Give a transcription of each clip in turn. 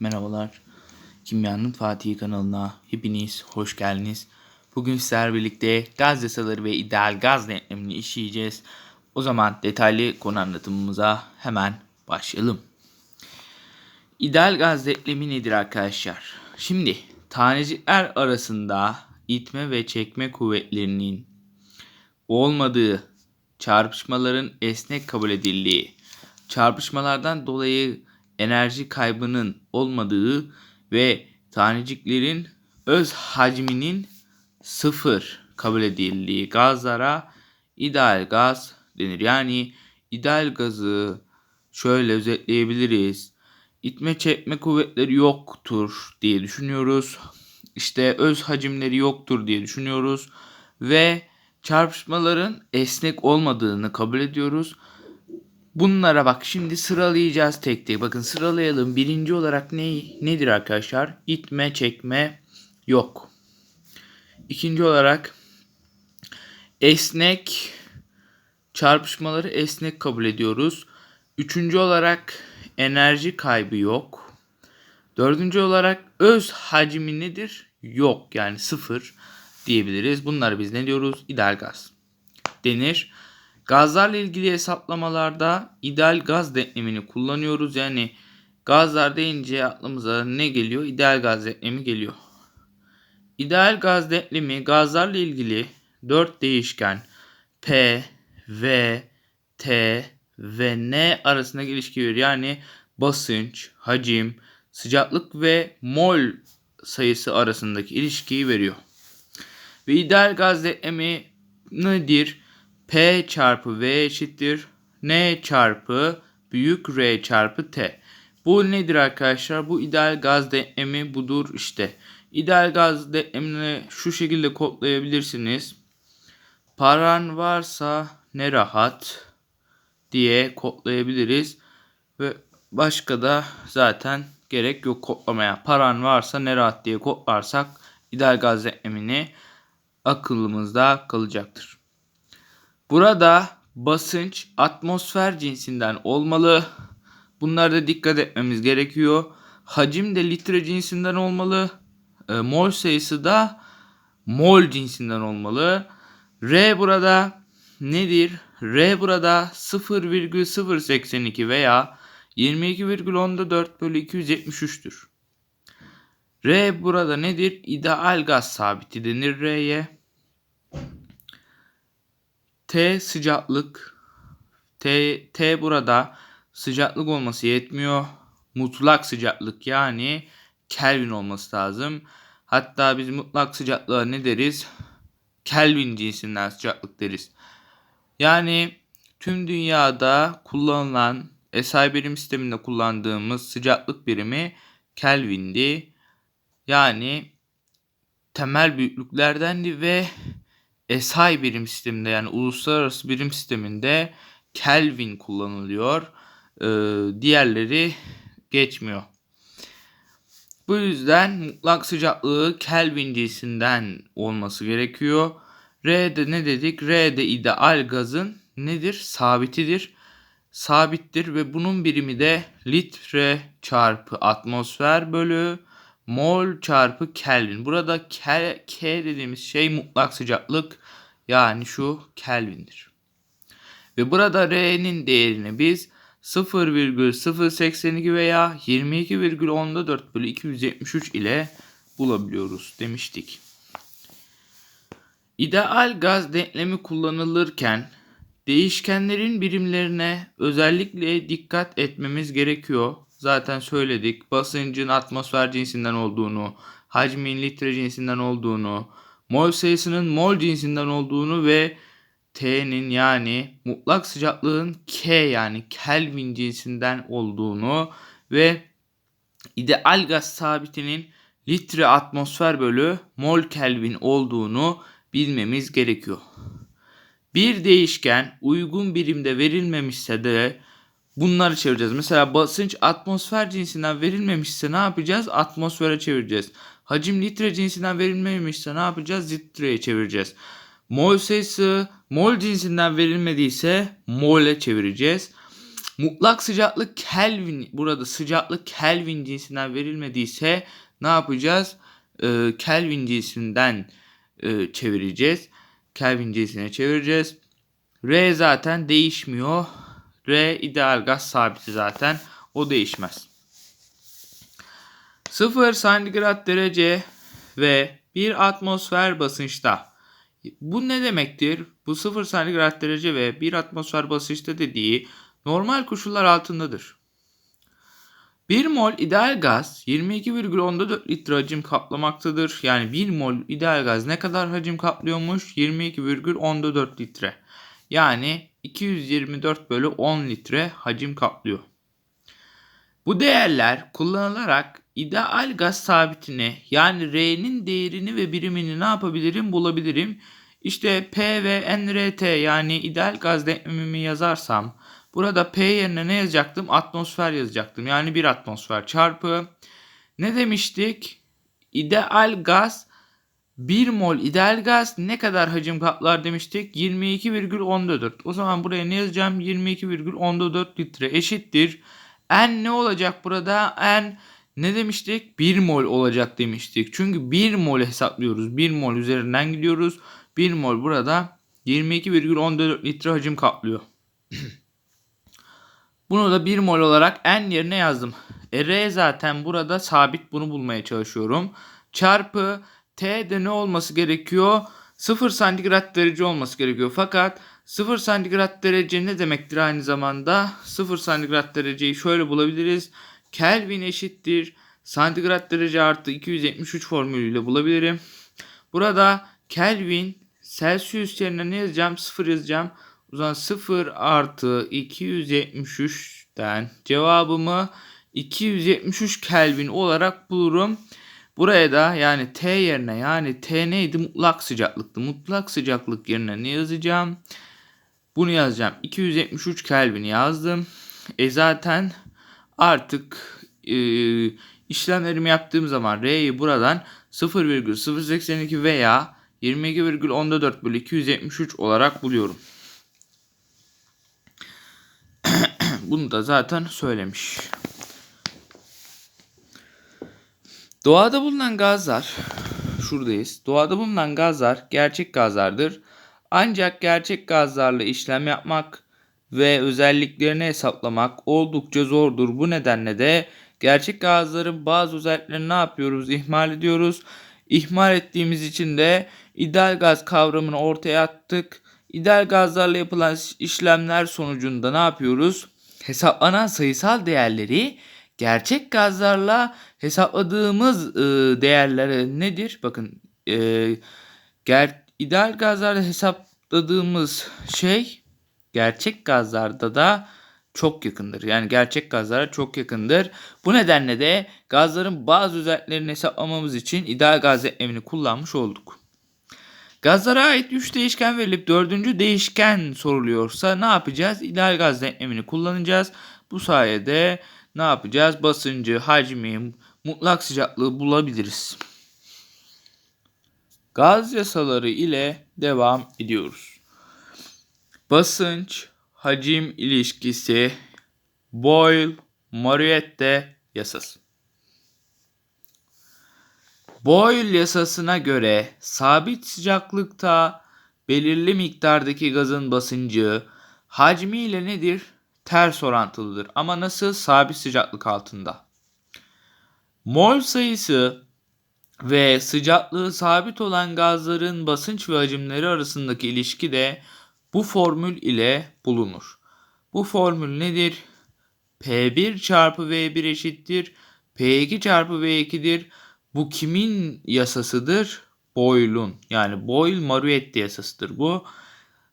Merhabalar. Kimyanın Fatih kanalına hepiniz hoş geldiniz. Bugün sizlerle birlikte gaz yasaları ve ideal gaz denklemini işleyeceğiz. O zaman detaylı konu anlatımımıza hemen başlayalım. İdeal gaz denklemi nedir arkadaşlar? Şimdi tanecikler arasında itme ve çekme kuvvetlerinin olmadığı, çarpışmaların esnek kabul edildiği, çarpışmalardan dolayı enerji kaybının olmadığı ve taneciklerin öz hacminin sıfır kabul edildiği gazlara ideal gaz denir. Yani ideal gazı şöyle özetleyebiliriz. İtme çekme kuvvetleri yoktur diye düşünüyoruz. İşte öz hacimleri yoktur diye düşünüyoruz ve çarpışmaların esnek olmadığını kabul ediyoruz. Bunlara bak şimdi sıralayacağız tek tek. Bakın sıralayalım. Birinci olarak ne nedir arkadaşlar? İtme, çekme yok. İkinci olarak esnek çarpışmaları esnek kabul ediyoruz. Üçüncü olarak enerji kaybı yok. Dördüncü olarak öz hacmi nedir? Yok yani sıfır diyebiliriz. Bunları biz ne diyoruz? İdeal gaz denir. Gazlarla ilgili hesaplamalarda ideal gaz denklemini kullanıyoruz. Yani gazlar deyince aklımıza ne geliyor? İdeal gaz denklemi geliyor. İdeal gaz denklemi gazlarla ilgili 4 değişken P, V, T ve N arasında ilişki veriyor. Yani basınç, hacim, sıcaklık ve mol sayısı arasındaki ilişkiyi veriyor. Ve ideal gaz denklemi nedir? P çarpı V eşittir. N çarpı büyük R çarpı T. Bu nedir arkadaşlar? Bu ideal gaz denklemi budur işte. İdeal gaz denklemini şu şekilde kodlayabilirsiniz. Paran varsa ne rahat diye kodlayabiliriz. Ve başka da zaten gerek yok kodlamaya. Paran varsa ne rahat diye kodlarsak ideal gaz denklemini akıllımızda kalacaktır. Burada basınç atmosfer cinsinden olmalı. Bunlara dikkat etmemiz gerekiyor. Hacim de litre cinsinden olmalı. E, mol sayısı da mol cinsinden olmalı. R burada nedir? R burada 0,082 veya 22,14 bölü 273'tür. R burada nedir? İdeal gaz sabiti denir R'ye. T sıcaklık. T, T burada sıcaklık olması yetmiyor. Mutlak sıcaklık yani Kelvin olması lazım. Hatta biz mutlak sıcaklığa ne deriz? Kelvin cinsinden sıcaklık deriz. Yani tüm dünyada kullanılan SI birim sisteminde kullandığımız sıcaklık birimi Kelvin'di. Yani temel büyüklüklerdendi ve SI birim sisteminde yani uluslararası birim sisteminde Kelvin kullanılıyor. Ee, diğerleri geçmiyor. Bu yüzden mutlak sıcaklığı Kelvin cinsinden olması gerekiyor. R'de ne dedik? R'de ideal gazın nedir? Sabitidir. Sabittir ve bunun birimi de litre çarpı atmosfer bölü mol çarpı Kelvin. Burada K, K dediğimiz şey mutlak sıcaklık yani şu Kelvin'dir. Ve burada R'nin değerini biz 0,082 veya 22,14 bölü 273 ile bulabiliyoruz demiştik. İdeal gaz denklemi kullanılırken değişkenlerin birimlerine özellikle dikkat etmemiz gerekiyor. Zaten söyledik basıncın atmosfer cinsinden olduğunu, hacmin litre cinsinden olduğunu, mol sayısının mol cinsinden olduğunu ve T'nin yani mutlak sıcaklığın K yani Kelvin cinsinden olduğunu ve ideal gaz sabitinin litre atmosfer bölü mol Kelvin olduğunu bilmemiz gerekiyor. Bir değişken uygun birimde verilmemişse de bunları çevireceğiz. Mesela basınç atmosfer cinsinden verilmemişse ne yapacağız? Atmosfere çevireceğiz. Hacim litre cinsinden verilmemişse ne yapacağız? Litreye çevireceğiz. Mol sayısı mol cinsinden verilmediyse mole çevireceğiz. Mutlak sıcaklık Kelvin burada sıcaklık Kelvin cinsinden verilmediyse ne yapacağız? Ee, Kelvin cinsinden e, çevireceğiz. Kelvin cinsine çevireceğiz. R zaten değişmiyor. R ideal gaz sabiti zaten. O değişmez. 0 santigrat derece ve 1 atmosfer basınçta. Bu ne demektir? Bu 0 santigrat derece ve 1 atmosfer basınçta dediği normal koşullar altındadır. 1 mol ideal gaz 22,14 litre hacim kaplamaktadır. Yani 1 mol ideal gaz ne kadar hacim kaplıyormuş? 22,14 litre. Yani 224 bölü 10 litre hacim kaplıyor. Bu değerler kullanılarak ideal gaz sabitini yani R'nin değerini ve birimini ne yapabilirim bulabilirim. İşte P ve NRT yani ideal gaz denklemimi yazarsam burada P yerine ne yazacaktım? Atmosfer yazacaktım. Yani bir atmosfer çarpı ne demiştik? İdeal gaz 1 mol ideal gaz ne kadar hacim kaplar demiştik? 22,14. O zaman buraya ne yazacağım? 22,14 litre eşittir. N ne olacak burada? N ne demiştik? 1 mol olacak demiştik. Çünkü 1 mol hesaplıyoruz. 1 mol üzerinden gidiyoruz. 1 mol burada 22,14 litre hacim kaplıyor. Bunu da 1 mol olarak N yerine yazdım. E, R zaten burada sabit bunu bulmaya çalışıyorum. Çarpı T de ne olması gerekiyor? 0 santigrat derece olması gerekiyor. Fakat 0 santigrat derece ne demektir aynı zamanda? 0 santigrat dereceyi şöyle bulabiliriz. Kelvin eşittir. Santigrat derece artı 273 formülüyle bulabilirim. Burada Kelvin Celsius yerine ne yazacağım? 0 yazacağım. O zaman 0 artı 273'ten cevabımı 273 Kelvin olarak bulurum. Buraya da yani T yerine yani T neydi? Mutlak sıcaklıktı. Mutlak sıcaklık yerine ne yazacağım? Bunu yazacağım. 273 Kelvin yazdım. E zaten artık e, işlemlerimi yaptığım zaman R'yi buradan 0,082 veya 22,14 bölü 273 olarak buluyorum. Bunu da zaten söylemiş. Doğada bulunan gazlar, şuradayız. Doğada bulunan gazlar gerçek gazlardır. Ancak gerçek gazlarla işlem yapmak ve özelliklerini hesaplamak oldukça zordur. Bu nedenle de gerçek gazların bazı özelliklerini ne yapıyoruz? İhmal ediyoruz. İhmal ettiğimiz için de ideal gaz kavramını ortaya attık. İdeal gazlarla yapılan işlemler sonucunda ne yapıyoruz? Hesaplanan sayısal değerleri gerçek gazlarla hesapladığımız e, değerlere nedir? Bakın e, ger ideal gazlarda hesapladığımız şey gerçek gazlarda da çok yakındır. Yani gerçek gazlara çok yakındır. Bu nedenle de gazların bazı özelliklerini hesaplamamız için ideal gaz denklemini kullanmış olduk. Gazlara ait 3 değişken verilip 4. değişken soruluyorsa ne yapacağız? İdeal gaz denklemini kullanacağız. Bu sayede ne yapacağız? Basıncı, hacmi, mutlak sıcaklığı bulabiliriz. Gaz yasaları ile devam ediyoruz. Basınç, hacim ilişkisi, Boyle-Moriette yasası. Boyle yasasına göre sabit sıcaklıkta belirli miktardaki gazın basıncı hacmi ile nedir? Ters orantılıdır. Ama nasıl? Sabit sıcaklık altında. Mol sayısı ve sıcaklığı sabit olan gazların basınç ve hacimleri arasındaki ilişki de bu formül ile bulunur. Bu formül nedir? P1 çarpı V1 eşittir. P2 çarpı V2'dir. Bu kimin yasasıdır? Boyle'un yani Boyle-Mariotte yasasıdır bu.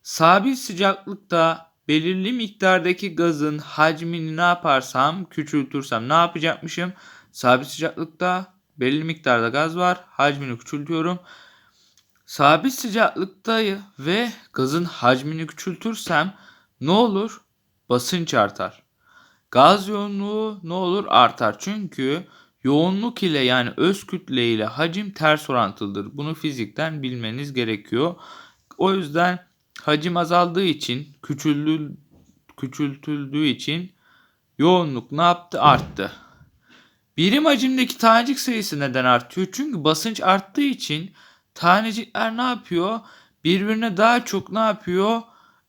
Sabit sıcaklıkta belirli miktardaki gazın hacmini ne yaparsam küçültürsem ne yapacakmışım? Sabit sıcaklıkta belirli miktarda gaz var. Hacmini küçültüyorum. Sabit sıcaklıkta ve gazın hacmini küçültürsem ne olur? Basınç artar. Gaz yoğunluğu ne olur? Artar. Çünkü yoğunluk ile yani öz kütle ile hacim ters orantılıdır. Bunu fizikten bilmeniz gerekiyor. O yüzden hacim azaldığı için, küçüldüğü, küçültüldüğü için yoğunluk ne yaptı? Arttı. Birim hacimdeki tanecik sayısı neden artıyor? Çünkü basınç arttığı için tanecikler ne yapıyor? Birbirine daha çok ne yapıyor?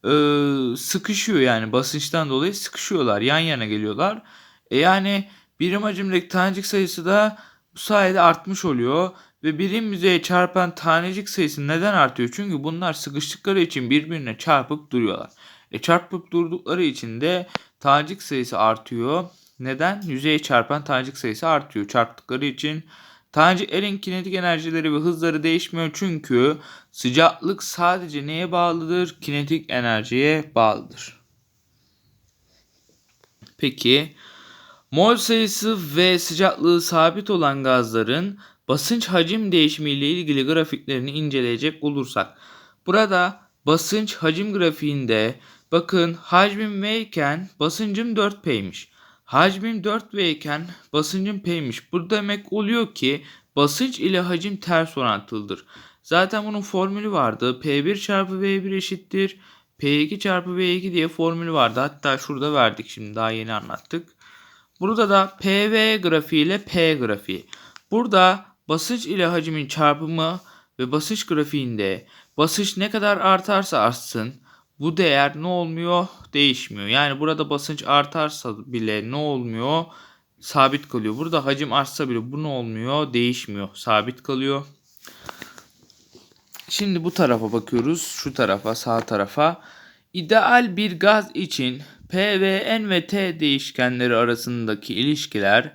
Ee, sıkışıyor yani basınçtan dolayı sıkışıyorlar. Yan yana geliyorlar. E yani birim hacimdeki tanecik sayısı da bu sayede artmış oluyor. Ve birim yüzeye çarpan tanecik sayısı neden artıyor? Çünkü bunlar sıkıştıkları için birbirine çarpıp duruyorlar. E çarpıp durdukları için de tanecik sayısı artıyor. Neden? Yüzeye çarpan tanecik sayısı artıyor. Çarptıkları için taneciklerin kinetik enerjileri ve hızları değişmiyor çünkü sıcaklık sadece neye bağlıdır? Kinetik enerjiye bağlıdır. Peki mol sayısı ve sıcaklığı sabit olan gazların basınç hacim değişimi ile ilgili grafiklerini inceleyecek olursak burada basınç hacim grafiğinde bakın hacmim V iken basıncım 4P'ymiş. Hacmim 4V iken basıncım P'ymiş. Bu demek oluyor ki basınç ile hacim ters orantılıdır. Zaten bunun formülü vardı. P1 çarpı V1 eşittir. P2 çarpı V2 diye formülü vardı. Hatta şurada verdik şimdi daha yeni anlattık. Burada da PV grafiği ile P grafiği. Burada basınç ile hacmin çarpımı ve basınç grafiğinde basınç ne kadar artarsa artsın bu değer ne olmuyor? Değişmiyor. Yani burada basınç artarsa bile ne olmuyor? Sabit kalıyor. Burada hacim artsa bile bu ne olmuyor? Değişmiyor. Sabit kalıyor. Şimdi bu tarafa bakıyoruz. Şu tarafa, sağ tarafa. İdeal bir gaz için P ve N ve T değişkenleri arasındaki ilişkiler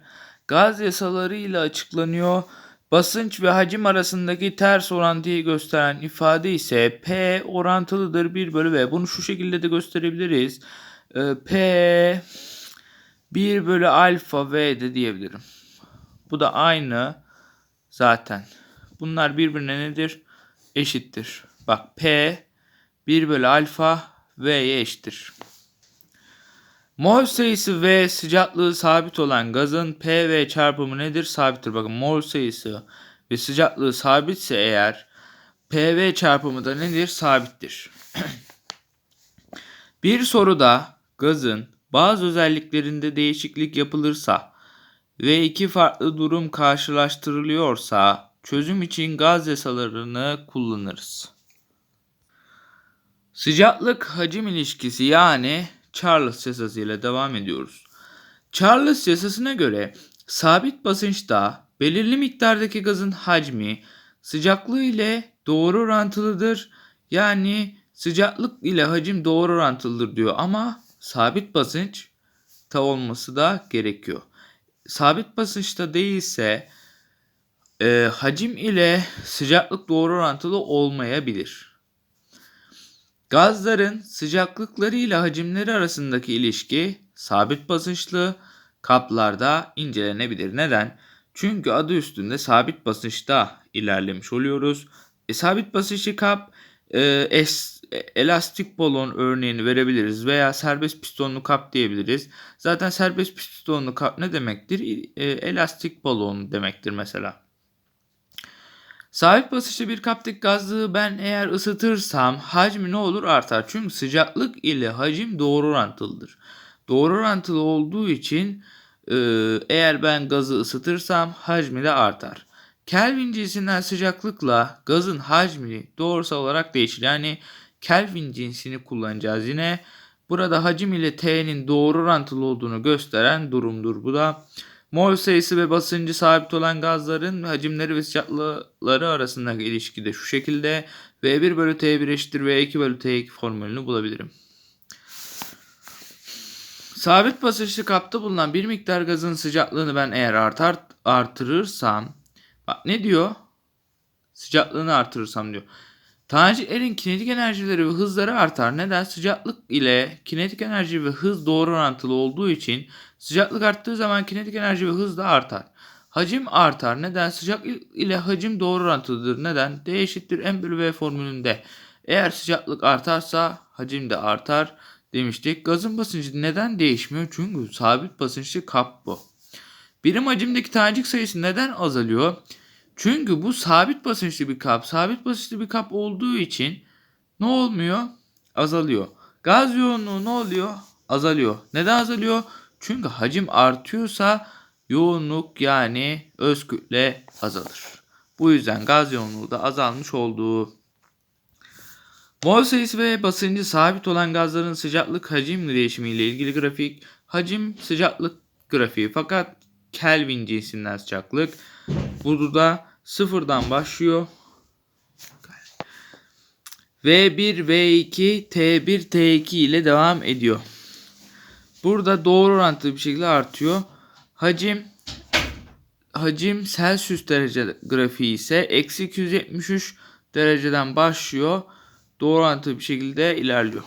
gaz yasalarıyla açıklanıyor. Basınç ve hacim arasındaki ters orantıyı gösteren ifade ise P orantılıdır 1 bölü V. Bunu şu şekilde de gösterebiliriz. Ee, P 1 bölü alfa V de diyebilirim. Bu da aynı zaten. Bunlar birbirine nedir? Eşittir. Bak P 1 bölü alfa V'ye eşittir. Mol sayısı ve sıcaklığı sabit olan gazın PV çarpımı nedir? Sabittir. Bakın mol sayısı ve sıcaklığı sabitse eğer PV çarpımı da nedir? Sabittir. Bir soruda gazın bazı özelliklerinde değişiklik yapılırsa ve iki farklı durum karşılaştırılıyorsa çözüm için gaz yasalarını kullanırız. Sıcaklık hacim ilişkisi yani Charles yasası ile devam ediyoruz. Charles yasasına göre sabit basınçta belirli miktardaki gazın hacmi sıcaklığı ile doğru orantılıdır. Yani sıcaklık ile hacim doğru orantılıdır diyor ama sabit basınç ta olması da gerekiyor. Sabit basınçta değilse e, hacim ile sıcaklık doğru orantılı olmayabilir. Gazların sıcaklıkları ile hacimleri arasındaki ilişki sabit basınçlı kaplarda incelenebilir. Neden? Çünkü adı üstünde sabit basınçta ilerlemiş oluyoruz. E, sabit basınçlı kap e, es, e, elastik balon örneğini verebiliriz veya serbest pistonlu kap diyebiliriz. Zaten serbest pistonlu kap ne demektir? E, elastik balon demektir mesela. Sabit basınçlı bir kaptaki gazlığı ben eğer ısıtırsam hacmi ne olur artar. Çünkü sıcaklık ile hacim doğru orantılıdır. Doğru orantılı olduğu için e, eğer ben gazı ısıtırsam hacmi de artar. Kelvin cinsinden sıcaklıkla gazın hacmi doğrusal olarak değişir. Yani Kelvin cinsini kullanacağız yine. Burada hacim ile T'nin doğru orantılı olduğunu gösteren durumdur. Bu da Mol sayısı ve basıncı sabit olan gazların hacimleri ve sıcaklıkları arasındaki ilişki de şu şekilde. V1 bölü T1 eşittir V2 bölü T2 formülünü bulabilirim. Sabit basınçlı kapta bulunan bir miktar gazın sıcaklığını ben eğer artar, artırırsam bak ne diyor? Sıcaklığını artırırsam diyor. Taneciklerin kinetik enerjileri ve hızları artar. Neden? Sıcaklık ile kinetik enerji ve hız doğru orantılı olduğu için sıcaklık arttığı zaman kinetik enerji ve hız da artar. Hacim artar. Neden? Sıcaklık ile hacim doğru orantılıdır. Neden? D eşittir M bölü V formülünde. Eğer sıcaklık artarsa hacim de artar demiştik. Gazın basıncı neden değişmiyor? Çünkü sabit basınçlı kap bu. Birim hacimdeki tanecik sayısı neden azalıyor? Çünkü bu sabit basınçlı bir kap. Sabit basınçlı bir kap olduğu için ne olmuyor? Azalıyor. Gaz yoğunluğu ne oluyor? Azalıyor. Neden azalıyor? Çünkü hacim artıyorsa yoğunluk yani öz kütle azalır. Bu yüzden gaz yoğunluğu da azalmış olduğu. Mol sayısı ve basıncı sabit olan gazların sıcaklık hacim değişimi ile ilgili grafik hacim sıcaklık grafiği fakat Kelvin cinsinden sıcaklık. Burada sıfırdan başlıyor. V1, V2, T1, T2 ile devam ediyor. Burada doğru orantılı bir şekilde artıyor. Hacim hacim Celsius derece grafiği ise eksi 273 dereceden başlıyor. Doğru orantılı bir şekilde ilerliyor.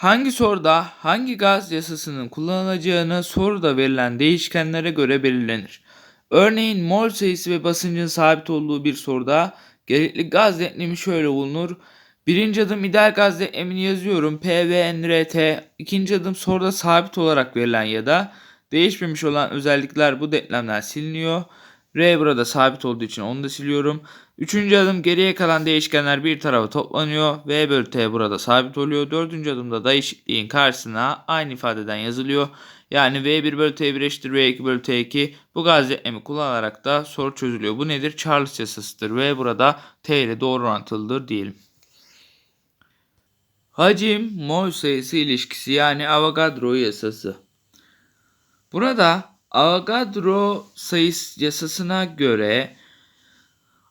Hangi soruda hangi gaz yasasının kullanılacağını soruda verilen değişkenlere göre belirlenir. Örneğin mol sayısı ve basıncın sabit olduğu bir soruda gerekli gaz denklemi şöyle bulunur. Birinci adım ideal gaz denklemini yazıyorum. P, V, N, R, T. İkinci adım soruda sabit olarak verilen ya da değişmemiş olan özellikler bu denklemler siliniyor. R burada sabit olduğu için onu da siliyorum. Üçüncü adım geriye kalan değişkenler bir tarafa toplanıyor. V bölü T burada sabit oluyor. Dördüncü adımda da eşitliğin karşısına aynı ifadeden yazılıyor. Yani V1 bölü T1 eşittir V2 bölü T2. Bu gaz denklemi kullanarak da soru çözülüyor. Bu nedir? Charles yasasıdır. V burada T ile doğru orantılıdır diyelim. Hacim mol sayısı ilişkisi yani Avogadro yasası. Burada Avogadro sayısı yasasına göre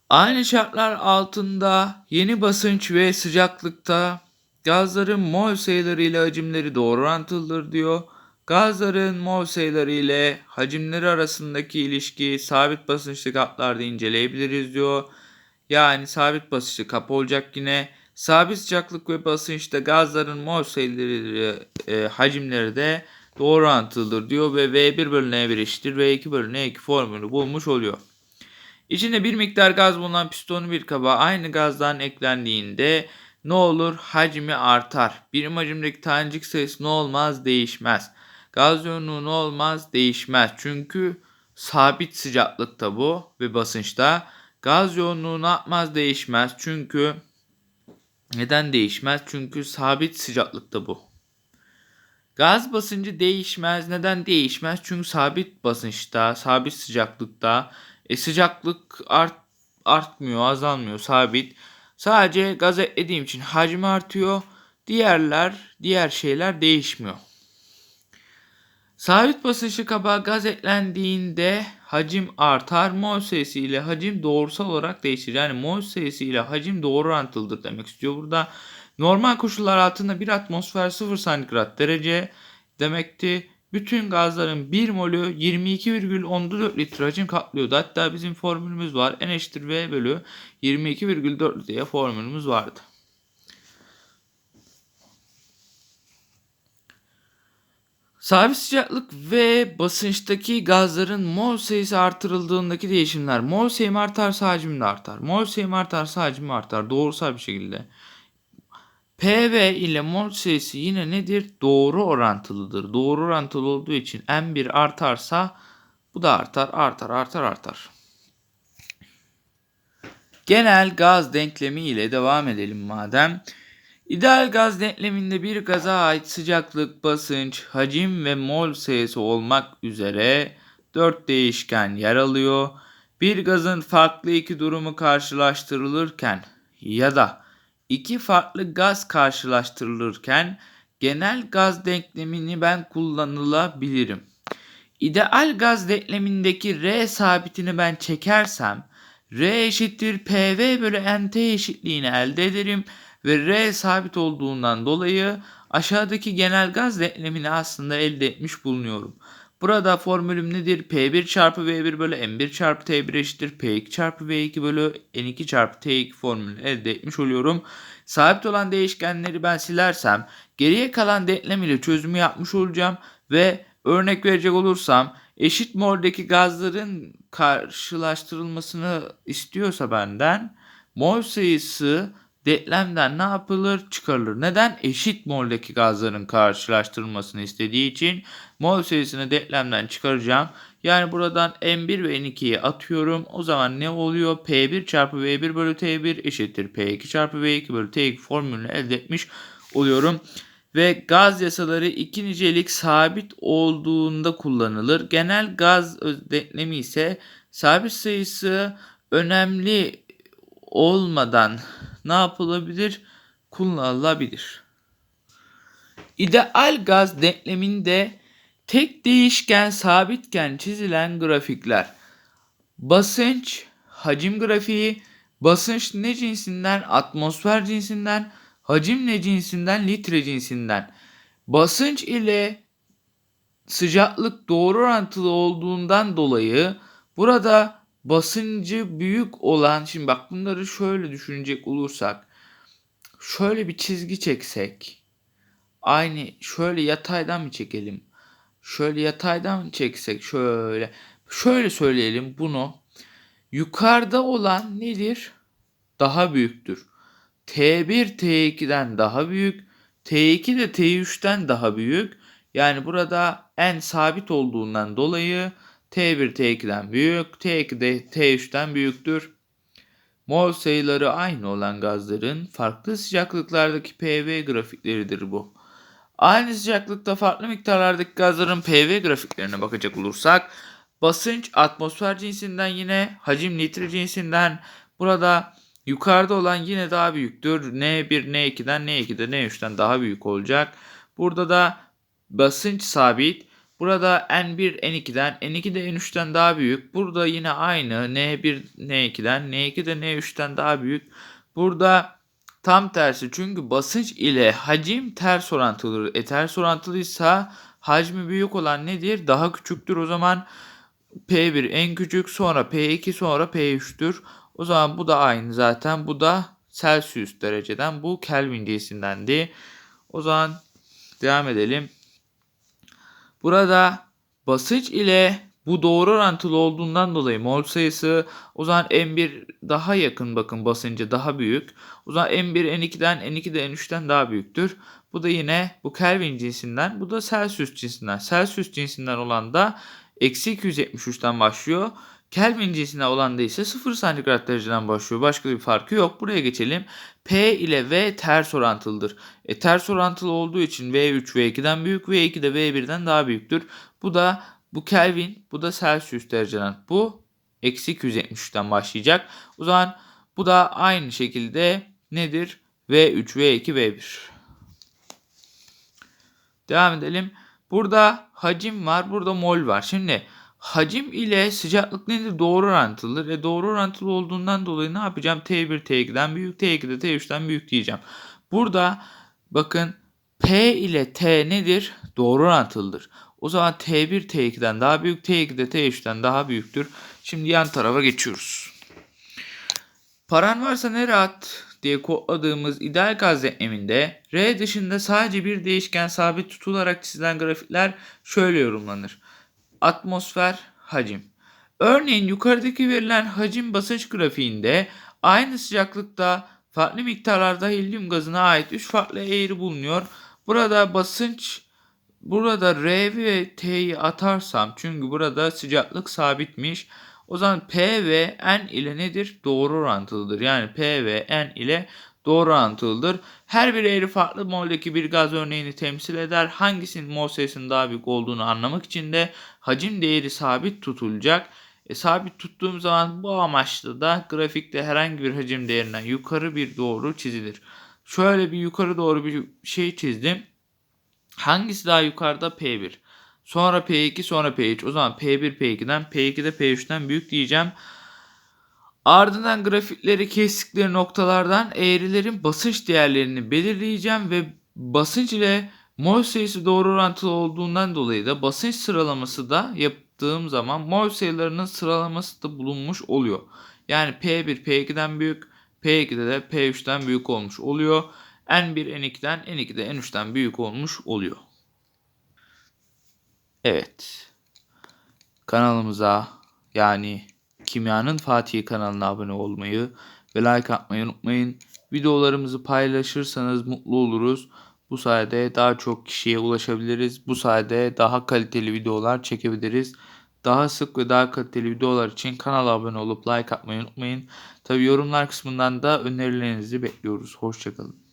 aynı şartlar altında yeni basınç ve sıcaklıkta gazların mol sayıları ile hacimleri doğru orantılıdır diyor. Gazların mol sayıları ile hacimleri arasındaki ilişki sabit basınçlı kaplarda inceleyebiliriz diyor. Yani sabit basınçlı kap olacak yine. Sabit sıcaklık ve basınçta gazların mol sayıları e, hacimleri de doğru orantılıdır diyor ve V1 bölü N1 eşittir V2 bölü N2 formülü bulmuş oluyor. İçinde bir miktar gaz bulunan pistonlu bir kaba aynı gazdan eklendiğinde ne olur? Hacmi artar. Birim hacimdeki tanecik sayısı ne olmaz? Değişmez. Gaz yoğunluğu ne olmaz? Değişmez. Çünkü sabit sıcaklıkta bu ve basınçta. Gaz yoğunluğu ne yapmaz? Değişmez. Çünkü neden değişmez? Çünkü sabit sıcaklıkta bu. Gaz basıncı değişmez. Neden değişmez? Çünkü sabit basınçta, sabit sıcaklıkta. E sıcaklık art, artmıyor, azalmıyor, sabit. Sadece gaz eklediğim için hacmi artıyor. Diğerler, diğer şeyler değişmiyor. Sabit basınçlı kaba gaz eklendiğinde hacim artar. Mol sayısı ile hacim doğrusal olarak değişir. Yani mol sayısı ile hacim doğru orantılıdır demek istiyor. Burada normal koşullar altında bir atmosfer 0 santigrat derece demekti. Bütün gazların 1 molü 22,14 litre hacim kaplıyordu. Hatta bizim formülümüz var. N eşittir V bölü 22,4 diye formülümüz vardı. Sabit sıcaklık ve basınçtaki gazların mol sayısı artırıldığındaki değişimler. Mol sayım artarsa hacim de artar. Mol sayım artarsa hacim artar. Doğrusal bir şekilde. PV ile mol sayısı yine nedir? Doğru orantılıdır. Doğru orantılı olduğu için M1 artarsa bu da artar, artar, artar, artar. Genel gaz denklemi ile devam edelim madem. İdeal gaz denkleminde bir gaza ait sıcaklık, basınç, hacim ve mol sayısı olmak üzere 4 değişken yer alıyor. Bir gazın farklı iki durumu karşılaştırılırken ya da iki farklı gaz karşılaştırılırken genel gaz denklemini ben kullanılabilirim. İdeal gaz denklemindeki R sabitini ben çekersem R eşittir PV bölü NT eşitliğini elde ederim ve R sabit olduğundan dolayı aşağıdaki genel gaz denklemini aslında elde etmiş bulunuyorum. Burada formülüm nedir? P1 çarpı V1 bölü M1 çarpı T1 eşittir. P2 çarpı V2 bölü N2 çarpı T2 formülünü elde etmiş oluyorum. Sabit olan değişkenleri ben silersem geriye kalan denklem ile çözümü yapmış olacağım ve örnek verecek olursam eşit moldeki gazların karşılaştırılmasını istiyorsa benden mol sayısı denklemden ne yapılır? Çıkarılır. Neden? Eşit moldeki gazların karşılaştırılmasını istediği için mol sayısını denklemden çıkaracağım. Yani buradan M1 ve N2'yi atıyorum. O zaman ne oluyor? P1 çarpı V1 bölü T1 eşittir. P2 çarpı V2 bölü T2 formülünü elde etmiş oluyorum. ve gaz yasaları iki nicelik sabit olduğunda kullanılır. Genel gaz denklemi ise sabit sayısı önemli olmadan ne yapılabilir? Kullanılabilir. İdeal gaz denkleminde tek değişken sabitken çizilen grafikler. Basınç, hacim grafiği, basınç ne cinsinden? Atmosfer cinsinden, hacim ne cinsinden? Litre cinsinden. Basınç ile sıcaklık doğru orantılı olduğundan dolayı burada basıncı büyük olan şimdi bak bunları şöyle düşünecek olursak şöyle bir çizgi çeksek aynı şöyle yataydan mı çekelim? Şöyle yataydan mı çeksek şöyle şöyle söyleyelim bunu. Yukarıda olan nedir? Daha büyüktür. T1 T2'den daha büyük. T2 de T3'ten daha büyük. Yani burada n sabit olduğundan dolayı T1 T2'den büyük, T2 de T3'ten büyüktür. Mol sayıları aynı olan gazların farklı sıcaklıklardaki PV grafikleridir bu. Aynı sıcaklıkta farklı miktarlardaki gazların PV grafiklerine bakacak olursak basınç atmosfer cinsinden yine hacim litre cinsinden burada yukarıda olan yine daha büyüktür. N1 N2'den N2'de N3'ten daha büyük olacak. Burada da basınç sabit. Burada N1 N2'den N2 de N3'ten daha büyük. Burada yine aynı N1 N2'den N2 de N3'ten daha büyük. Burada tam tersi çünkü basınç ile hacim ters orantılıdır. E ters orantılıysa hacmi büyük olan nedir? Daha küçüktür. O zaman P1 en küçük sonra P2 sonra P3'tür. O zaman bu da aynı zaten. Bu da Celsius dereceden. Bu Kelvin cinsindendi. O zaman devam edelim. Burada basınç ile bu doğru orantılı olduğundan dolayı mol sayısı o zaman M1 daha yakın bakın basınca daha büyük. O zaman M1 N2'den N2 de N3'ten daha büyüktür. Bu da yine bu Kelvin cinsinden bu da Celsius cinsinden. Celsius cinsinden olan da eksi 273'ten başlıyor. Kelvin cinsinden olan da ise 0 santigrat dereceden başlıyor. Başka bir farkı yok. Buraya geçelim. P ile V ters orantılıdır. E, ters orantılı olduğu için V3 V2'den büyük, V2 de V1'den daha büyüktür. Bu da bu Kelvin, bu da Celsius dereceden. Bu eksi 273'ten başlayacak. O zaman bu da aynı şekilde nedir? V3, V2, V1. Devam edelim. Burada hacim var, burada mol var. Şimdi hacim ile sıcaklık nedir? Doğru orantılıdır. E doğru orantılı olduğundan dolayı ne yapacağım? T1 T2'den büyük, T2 de T3'ten büyük diyeceğim. Burada bakın P ile T nedir? Doğru orantılıdır. O zaman T1 T2'den daha büyük, T2 de T3'ten daha büyüktür. Şimdi yan tarafa geçiyoruz. Paran varsa ne rahat diye kodladığımız ideal gaz denkleminde R dışında sadece bir değişken sabit tutularak çizilen grafikler şöyle yorumlanır. Atmosfer, hacim. Örneğin yukarıdaki verilen hacim basınç grafiğinde aynı sıcaklıkta farklı miktarlarda helyum gazına ait 3 farklı eğri bulunuyor. Burada basınç burada R ve T'yi atarsam çünkü burada sıcaklık sabitmiş. O zaman P ve N ile nedir? Doğru orantılıdır. Yani P ve N ile doğru orantılıdır. Her bir eğri farklı moldeki bir gaz örneğini temsil eder. Hangisinin mol sayısının daha büyük olduğunu anlamak için de hacim değeri sabit tutulacak. E, sabit tuttuğum zaman bu amaçla da grafikte herhangi bir hacim değerinden yukarı bir doğru çizilir. Şöyle bir yukarı doğru bir şey çizdim. Hangisi daha yukarıda? P1. Sonra P2 sonra P3. O zaman P1 P2'den P2 de P3'ten büyük diyeceğim. Ardından grafikleri kestikleri noktalardan eğrilerin basınç değerlerini belirleyeceğim ve basınç ile mol sayısı doğru orantılı olduğundan dolayı da basınç sıralaması da yaptığım zaman mol sayılarının sıralaması da bulunmuş oluyor. Yani P1 P2'den büyük, P2'de de P3'ten büyük olmuş oluyor. N1 N2'den N2 de N3'ten büyük olmuş oluyor. Evet. Kanalımıza yani Kimyanın Fatih kanalına abone olmayı ve like atmayı unutmayın. Videolarımızı paylaşırsanız mutlu oluruz. Bu sayede daha çok kişiye ulaşabiliriz. Bu sayede daha kaliteli videolar çekebiliriz. Daha sık ve daha kaliteli videolar için kanala abone olup like atmayı unutmayın. Tabi yorumlar kısmından da önerilerinizi bekliyoruz. Hoşçakalın.